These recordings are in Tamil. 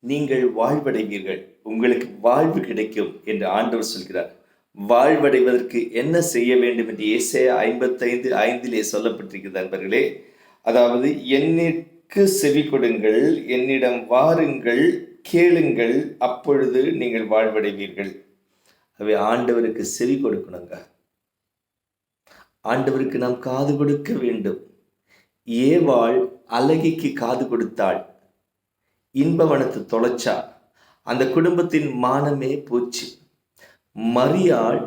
நீங்கள் வாழ்வடைவீர்கள். உங்களுக்கு வாழ்வு கிடைக்கும் என்று ஆண்டவர் சொல்கிறார். வாழ்வடைவதற்கு என்ன செய்ய வேண்டும் என்று இசை ஐம்பத்தைந்து ஐந்திலே சொல்லப்பட்டிருக்கிறது நண்பர்களே அதாவது என்னிற்கு செவி கொடுங்கள் என்னிடம் வாருங்கள் கேளுங்கள் அப்பொழுது நீங்கள் வாழ்வடைவீர்கள். அவை ஆண்டவருக்கு செவி கொடுக்கணுங்க. ஆண்டவருக்கு நாம் காது கொடுக்க வேண்டும். ஏவாள் அழகிக்கு காது கொடுத்தாள். இன்பவனத்தை தொலைச்சா? அந்த குடும்பத்தின் மானமே போச்சு. மரியாள்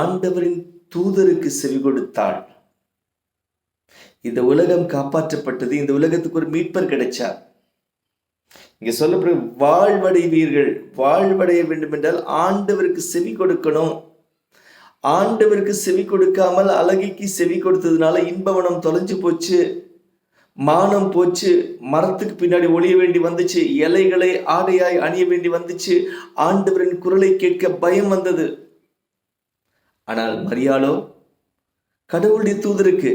ஆண்டவரின் தூதருக்கு செவி கொடுத்தாள். இந்த உலகம் காப்பாற்றப்பட்டது. இந்த உலகத்துக்கு ஒரு மீட்பர் கிடைச்சார் இங்க சொல்லப்படுற வாழ்வடைவீர்கள். வாழ்வடைய வேண்டும் என்றால் ஆண்டவருக்கு செவி கொடுக்கணும். ஆண்டவருக்கு செவி கொடுக்காமல் அழகிக்கு செவி கொடுத்ததுனால இன்பவனம் தொலைஞ்சு போச்சு. மானம் போச்சு மரத்துக்கு பின்னாடி ஒளிய வேண்டி வந்துச்சு இலைகளை ஆடையாய் அணிய வேண்டி வந்துச்சு ஆண்டவரின் குரலை கேட்க பயம் வந்தது. ஆனால் மரியாளோ கடவுளுடைய தூதருக்கு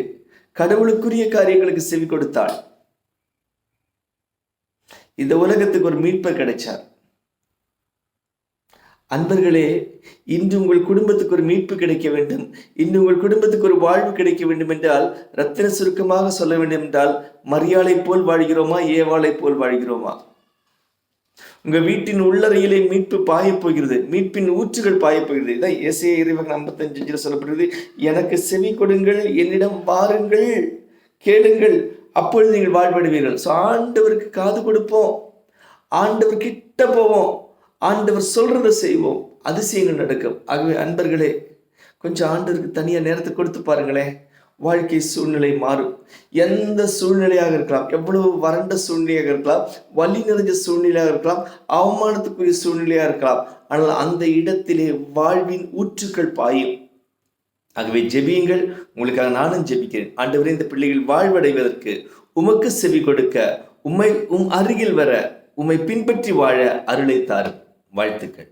கடவுளுக்குரிய காரியங்களுக்கு செவி கொடுத்தாள். இந்த உலகத்துக்கு ஒரு மீட்பர் கிடைச்சார். அன்பர்களே இன்று உங்கள் குடும்பத்துக்கு ஒரு மீட்பு கிடைக்க வேண்டும். இன்று உங்கள் குடும்பத்துக்கு ஒரு வாழ்வு கிடைக்க வேண்டும் என்றால் ரத்தின சுருக்கமாக சொல்ல வேண்டும் என்றால் மரியாதை போல் வாழ்கிறோமா ஏவாளை போல் வாழ்கிறோமா? உங்க வீட்டின் உள்ளறையிலே மீட்பு பாயப் போகிறது. மீட்பின் ஊற்றுகள் பாயப் போகிறது. இதான் இசைய இறைவன் ஐம்பத்தஞ்சு சொல்லப்படுகிறது எனக்கு செவி கொடுங்கள் என்னிடம் வாருங்கள் கேளுங்கள். அப்பொழுது நீங்கள் வாழ்வடைவீர்கள். ஸோ ஆண்டவருக்கு காது கொடுப்போம். ஆண்டவர் கிட்ட போவோம். ஆண்டவர் சொல்கிறத செய்வோம். அதிசயங்கள் நடக்கும். ஆகவே அன்பர்களே கொஞ்சம் ஆண்டவருக்கு தனியாக நேரத்தை கொடுத்து பாருங்களேன். வாழ்க்கை சூழ்நிலை மாறும். எந்த சூழ்நிலையாக இருக்கலாம் எவ்வளவு வறண்ட சூழ்நிலையாக இருக்கலாம் வலி நிறைஞ்ச சூழ்நிலையாக இருக்கலாம் அவமானத்துக்குரிய சூழ்நிலையாக இருக்கலாம். ஆனால் அந்த இடத்திலே வாழ்வின் ஊற்றுக்கள் பாயும். ஆகவே ஜெபியுங்கள். உங்களுக்காக நானும் ஜெபிக்கிறேன். ஆண்டவரே இந்த பிள்ளைகள் வாழ்வடைவதற்கு உமக்கு செவி கொடுக்க உம்மை உம் அருகில் வர உம்மை பின்பற்றி வாழ அருளை தாரும். வாழ்த்துக்கள்.